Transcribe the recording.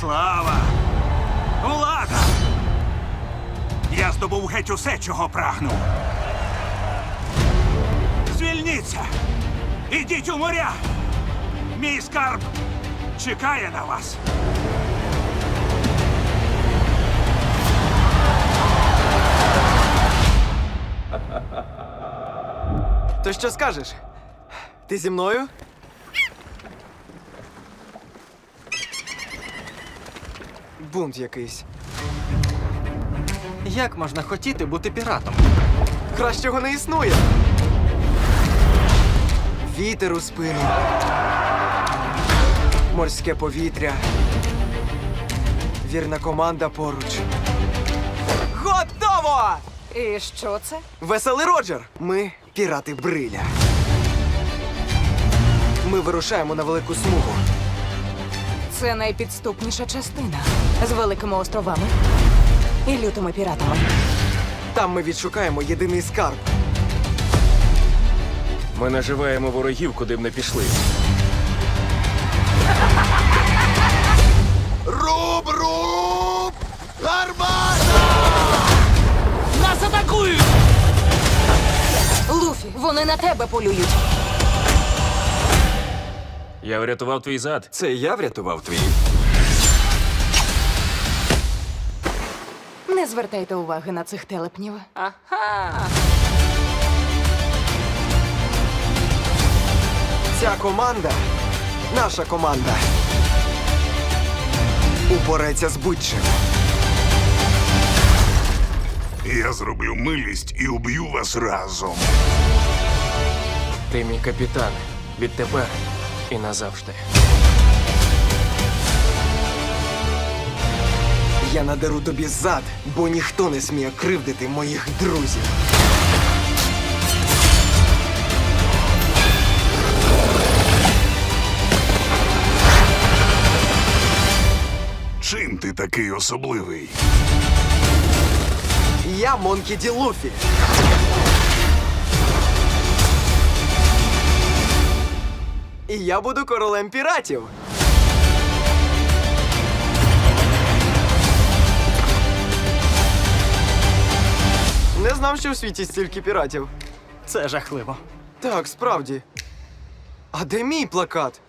Слава! Влада! Я здобув геть усе, чого прагнув. Звільніться! Ідіть у моря! Мій скарб чекає на вас. То що скажеш? Ти зі мною? Бунт якийсь. Як можна хотіти бути піратом? Кращого не існує. Вітер у спину. Морське повітря. Вірна команда поруч. Готово! І що це? Веселий Роджер! Ми пірати Бриля. Ми вирушаємо на велику смугу. Це найпідступніша частина з великими островами і лютими піратами. Там ми відшукаємо єдиний скарб. Ми наживаємо ворогів, куди б не пішли. Руб, руб! Гармата! Луфі, вони на тебе полюють. Я врятував твій зад. Це я врятував твій. Не звертайте уваги на цих телепнів. Ця команда наша команда. Упореться з будь-чим. Я зроблю милість і уб'ю вас разом. Ти мій капітан. Відтепер і назавжди. Я надеру тобі зад, бо ніхто не сміє кривдити моїх друзів. Чим ти такий особливий? Я Монкі Ді Луфі. І я буду королем піратів. Не знав, що у світі стільки піратів. Це жахливо. Так, справді. А де мій плакат?